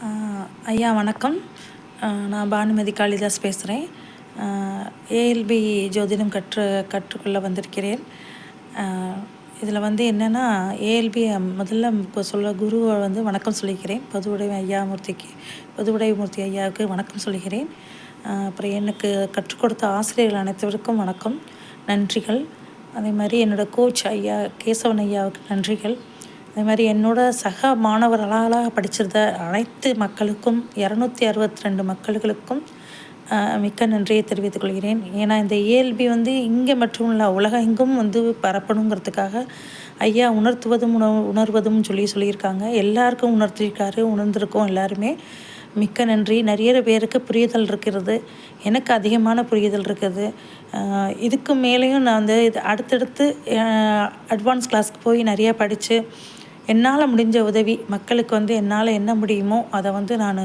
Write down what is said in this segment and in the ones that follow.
ஐயா வணக்கம். நான் பானுமதி காளிதாஸ் பேசுகிறேன் ஏஎல்பி ஜோதிடம் கற்று கற்றுக்கொள்ள வந்திருக்கிறேன். இதில் வந்து என்னென்னா ஏஎல்பி முதல்ல இப்போ சொல்ல குருவை வந்து வணக்கம் சொல்லிக்கிறேன். பொதுவுடை ஐயா மூர்த்திக்கு பொதுவுடை மூர்த்தி ஐயாவுக்கு வணக்கம் சொல்கிறேன் அப்புறம் எனக்கு கற்றுக் கொடுத்த ஆசிரியர்கள் அனைத்தவருக்கும் வணக்கம். நன்றிகள். அதே மாதிரி என்னோடய கோச் ஐயா கேசவன் ஐயாவுக்கு நன்றிகள். அதே மாதிரி என்னோட சக மாணவர்களாக படிச்சிருந்த அனைத்து மக்களுக்கும் இரநூத்தி அறுபத்தி ரெண்டு மக்களுக்கும் மிக்க நன்றியை தெரிவித்துக் கொள்கிறேன். ஏன்னா இந்த இயல்பி வந்து இங்கே மட்டும் இல்லை உலகம் எங்கும் வந்து பரப்பணுங்கிறதுக்காக ஐயா உணர்த்துவதும் உண உணர்வதும் சொல்லி சொல்லியிருக்காங்க. எல்லாருக்கும் உணர்த்திருக்காரு உணர்ந்திருக்கோம் எல்லாருமே. மிக்க நன்றி. நிறைய பேருக்கு புரிதல் இருக்கிறது. எனக்கு அதிகமான புரிதல் இருக்குது. இதுக்கு மேலேயும் நான் வந்து இது அடுத்தடுத்து அட்வான்ஸ் கிளாஸ்க்கு போய் நிறையா படித்து என்னால் முடிஞ்ச உதவி மக்களுக்கு வந்து என்னால் என்ன முடியுமோ அதை வந்து நான்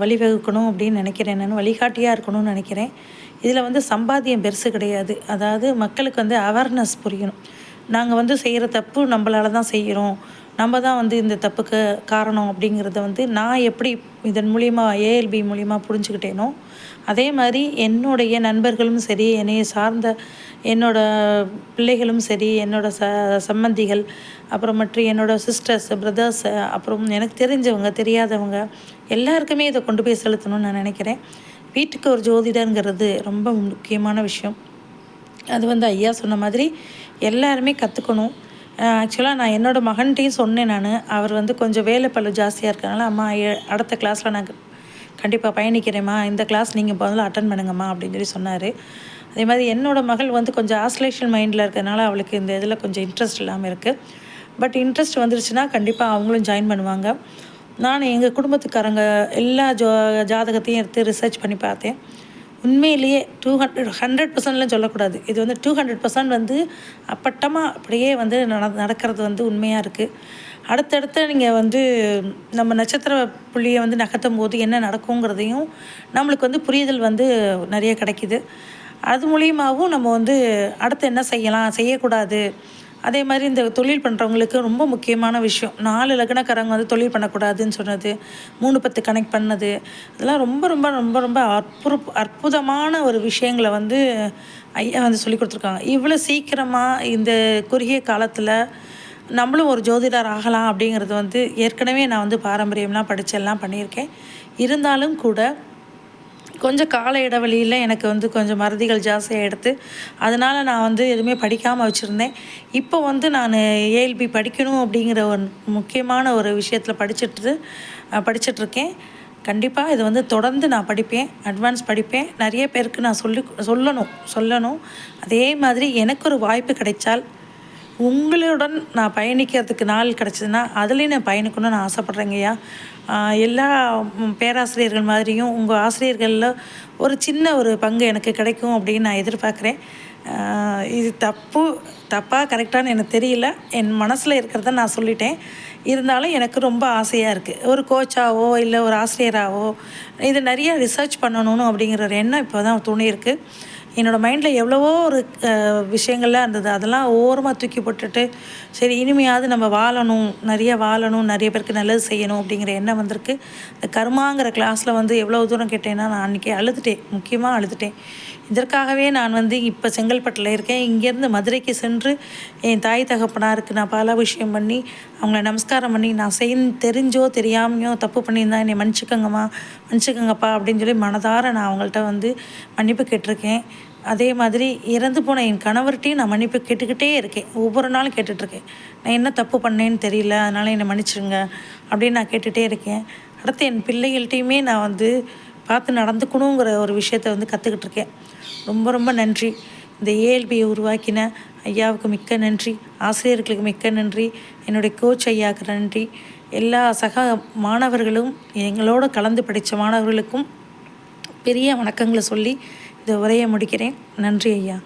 வழிவகுக்கணும் அப்படின்னு நினைக்கிறேன். நான் வழிகாட்டியாக இருக்கணும்னு நினைக்கிறேன். இதில் வந்து சம்பாத்தியம் பெருசு கிடையாது. அதாவது மக்களுக்கு வந்து அவேர்னஸ் புரியணும். நாங்கள் வந்து செய்கிற தப்பு நம்மளால தான் செய்கிறோம் நம்ம தான் வந்து இந்த தப்புக்கு காரணம் அப்படிங்கிறத வந்து நான் எப்படி இதன் மூலிமா ஏஎல்பி மூலிமா புரிஞ்சுக்கிட்டேனோ அதே மாதிரி என்னுடைய நண்பர்களும் சரி என்னையை சார்ந்த என்னோட பிள்ளைகளும் சரி என்னோட ச சம்மந்திகள் அப்புறம் மற்றும் என்னோட சிஸ்டர்ஸ் பிரதர்ஸ் அப்புறம் எனக்கு தெரிஞ்சவங்க தெரியாதவங்க எல்லாருக்குமே இதை கொண்டு போய் செலுத்தணும்னு நான் நினைக்கிறேன். வீட்டுக்கு ஒரு ஜோதிடங்கிறது ரொம்ப முக்கியமான விஷயம். அது வந்து ஐயா சொன்ன மாதிரி எல்லாருமே கற்றுக்கணும் ஆக்சுவலாக நான் என்னோடய மகன்கிட்டையும் சொன்னேன் நான். அவர் வந்து கொஞ்சம் வேலை பல்லு ஜாஸ்தியாக இருக்கனால அம்மா அடுத்த கிளாஸில் நான் கண்டிப்பாக பயணிக்கிறேம்மா. இந்த கிளாஸ் நீங்கள் முதல்ல அட்டன் பண்ணுங்கம்மா அப்படின்னு சொல்லி சொன்னார். அதே மாதிரி என்னோடய மகள் வந்து கொஞ்சம் ஆஸ்லேஷன் மைண்டில் இருக்கிறதுனால அவளுக்கு இந்த இதில் கொஞ்சம் இன்ட்ரெஸ்ட் இல்லாமல் இருக்குது பட் இன்ட்ரெஸ்ட் வந்துருச்சுன்னா கண்டிப்பாக அவங்களும் ஜாயின் பண்ணுவாங்க. நான் எங்கள் குடும்பத்துக்காரங்க எல்லா ஜோ ஜாதகத்தையும் எடுத்து ரிசர்ச் பண்ணி பார்த்தேன். உண்மையிலேயே டூ ஹண்ட்ரட் ஹண்ட்ரட் பர்சன்ட்லாம் சொல்லக்கூடாது. இது வந்து டூ ஹண்ட்ரட் பர்சன்ட் வந்து அப்பட்டமாக அப்படியே வந்து நட நடக்கிறது வந்து உண்மையாக இருக்குது அடுத்தடுத்து நீங்கள் வந்து நம்ம நட்சத்திர புள்ளியை வந்து நகர்த்தும் போது என்ன நடக்குங்கிறதையும் நம்மளுக்கு வந்து புரிதல் வந்து நிறைய கிடைக்கிது. அது மூலியமாகவும் நம்ம வந்து அடுத்து என்ன செய்யலாம் செய்யக்கூடாது அதே மாதிரி இந்த தொழில் பண்ணுறவங்களுக்கு ரொம்ப முக்கியமான விஷயம். நாலு லக்னக்காரங்க வந்து தொழில் பண்ணக்கூடாதுன்னு சொன்னது மூணு பத்து கனெக்ட் பண்ணது இதெல்லாம் ரொம்ப ரொம்ப ரொம்ப ரொம்ப அற்புத அற்புதமான ஒரு விஷயங்களை வந்து ஐயா வந்து சொல்லி கொடுத்துருக்காங்க. இவ்வளோ சீக்கிரமாக இந்த குறுகிய காலத்தில் நம்மளும் ஒரு ஜோதிடர் ஆகலாம் அப்படிங்கிறது வந்து ஏற்கனவே நான் வந்து பாரம்பரியம்லாம் படித்தெல்லாம் பண்ணியிருக்கேன். இருந்தாலும் கூட கொஞ்சம் கால இடைவெளியில் எனக்கு வந்து கொஞ்சம் மறதிகள் ஜாஸ்தியாக எடுத்து அதனால் நான் வந்து எதுவுமே படிக்காமல் வச்சுருந்தேன். இப்போ வந்து நான் ஏஎல்பி படிக்கணும் அப்படிங்கிற ஒரு முக்கியமான ஒரு விஷயத்தில் படிச்சுட்டு படிச்சிட்ருக்கேன். கண்டிப்பாக இது வந்து தொடர்ந்து நான் படிப்பேன் அட்வான்ஸ் படிப்பேன். நிறைய பேருக்கு நான் சொல்லி சொல்லணும் சொல்லணும். அதே மாதிரி எனக்கு ஒரு வாய்ப்பு கிடைச்சால் உங்களுடன் நான் பயணிக்கிறதுக்கு நாள் கிடச்சிதுன்னா அதுலேயும் நான் பயணிக்கணும்னு நான் ஆசைப்பட்றேங்கய்யா எல்லா பேராசிரியர்கள் மாதிரியும் உங்கள் ஆசிரியர்களில் ஒரு சின்ன ஒரு பங்கு எனக்கு கிடைக்கும் அப்படின்னு நான் எதிர்பார்க்குறேன். இது தப்பு தப்பாக கரெக்டானு எனக்கு தெரியல. என் மனசில் இருக்கிறத நான் சொல்லிட்டேன். இருந்தாலும் எனக்கு ரொம்ப ஆசையாக இருக்குது ஒரு கோச்சாவோ இல்லை ஒரு ஆசிரியராகவோ இது நிறைய ரிசர்ச் பண்ணணும் அப்படிங்கிற ஒரு எண்ணம் இப்போ தான் தோணியிருக்கு. என்னோடய மைண்டில் எவ்வளவோ ஒரு விஷயங்கள்லாம் இருந்தது. அதெல்லாம் ஓரமாக தூக்கி போட்டுட்டு சரி இனிமையாவது நம்ம வாழணும். நிறைய வாழணும். நிறைய பேருக்கு நல்லது செய்யணும் அப்படிங்கிற எண்ணம் வந்திருக்கு. இந்த கர்மாங்கிற கிளாஸில் வந்து எவ்வளோ தூரம் கேட்டேன்னா நான் அன்றைக்கி அழுதுட்டேன். முக்கியமாக அழுதுட்டேன். இதற்காகவே நான் வந்து இப்போ செங்கல்பட்டில் இருக்கேன். இங்கேருந்து மதுரைக்கு சென்று என் தாய் தகப்பனாருக்கு நான் பல விஷயம் பண்ணி அவங்கள நமஸ்காரம் பண்ணி நான் செய் தெரிஞ்சோ தெரியாமையோ தப்பு பண்ணியிருந்தா என்னை மன்னிச்சுக்கங்கம்மா மன்னிச்சுக்கங்கப்பா அப்படின்னு சொல்லி மனதார நான் அவங்கள்ட்ட வந்து மன்னிப்பு கேட்டிருக்கேன். அதே மாதிரி இறந்து போன என் கணவர்கிட்டையும் நான் மன்னிப்பு கேட்டுக்கிட்டே இருக்கேன். ஒவ்வொரு நாளும் கேட்டுட்ருக்கேன். நான் என்ன தப்பு பண்ணேன்னு தெரியல அதனால் என்னை மன்னிச்சிடுங்க அப்படின்னு நான் கேட்டுகிட்டே இருக்கேன். அடுத்து என் பிள்ளைகள்கிட்டையுமே நான் வந்து பார்த்து நடந்துக்கணுங்கிற ஒரு விஷயத்தை வந்து கற்றுக்கிட்டு இருக்கேன் ரொம்ப ரொம்ப நன்றி. இந்த ஏஎல்பியை உருவாக்கின ஐயாவுக்கு மிக்க நன்றி. ஆசிரியர்களுக்கு மிக்க நன்றி. என்னுடைய கோச் ஐயாவுக்கு நன்றி. எல்லா சக மாணவர்களும் எங்களோட கலந்து படித்த மாணவர்களுக்கும் பெரிய வணக்கங்களை சொல்லி இந்த உரையை முடிக்கிறேன். நன்றி ஐயா.